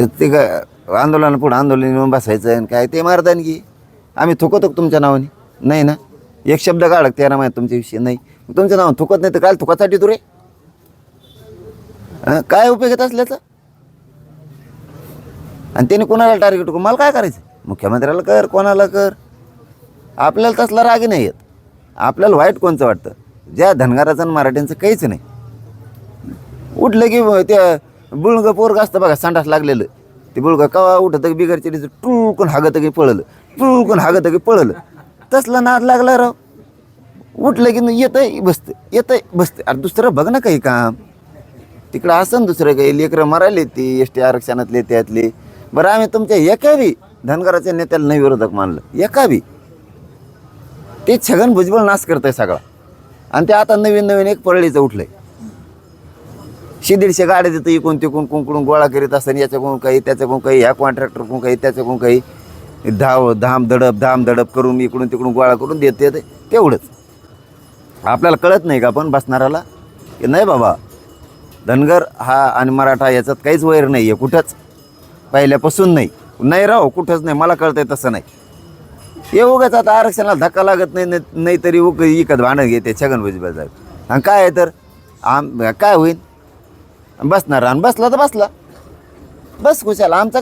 ते ते काय आंदोलन पुढं आंदोलन येऊन बसायचं आणि काय ते मारतान की आम्ही थुकतो तुमच्या नावाने. नाही ना? एक शब्द काढक तेरा माहीत तुमच्याविषयी? नाही. तुमच्या नावाने थुकत नाही तर काल थुकासाठी तू रे? काय उपयोग येत असल्याचं आणि त्याने कोणाला टार्गेट करू? मला काय करायचं? मुख्यमंत्र्याला कर कोणाला कर? आपल्याला तसला राग नाही येत. आपल्याला वाईट कोणचं वाटतं? ज्या धनगाराचं आणि मराठ्यांचं काहीच नाही. उठलं की त्या बुळगं पोरग असतं बघा संडास लागलेलं. ते बुळगं कवा उठतं की बिगरचे टुळकून हागत की पळलं. टुळकून हागत की पळलं. तसला नाद लागला राव. उठलं की येतंय बसतं येतंय बसतं अरे दुसरं बघ ना काही काम. तिकडं असं दुसरं काही. लेकरं मरायले ती एस टी आरक्षणातले त्यातले. बरं आम्ही तुमच्या एका बी धनगराच्या नेत्याला नाही विरोधक मानलं. एका बी. ते छगन भुजबळ नाश करतंय सगळा. आणि ते आता नवीन नवीन एक परळीचं उठलंय. शे दीडशे गाड्या देतं इकून तिकून कुंकडून गोळा करीत असताना याच्याकडून काही त्याच्याकडून काही ह्या कॉन्ट्रॅक्टरकडून काही त्याच्याकडून काही धाव धाम धडप धाम धडप करून इकडून तिकडून गोळा करून देते ते तेवढंच. आपल्याला कळत नाही का आपण बसणाऱ्याला? की नाही बाबा धनगर हा आणि मराठा याच्यात काहीच वैर नाही आहे कुठंच. पहिल्यापासून नाही. नाही राहो कुठंच नाही. मला कळतंय तसं नाही. हे उगाच आता आरक्षणाला धक्का लागत नाही नाही- नाही तरी उग इकत भांडण घेते छगन भुजबळ साहेब. आणि काय आहे तर? आम काय होईल बसणार आणि बसला तर बसला. बस खुशाल. आमचा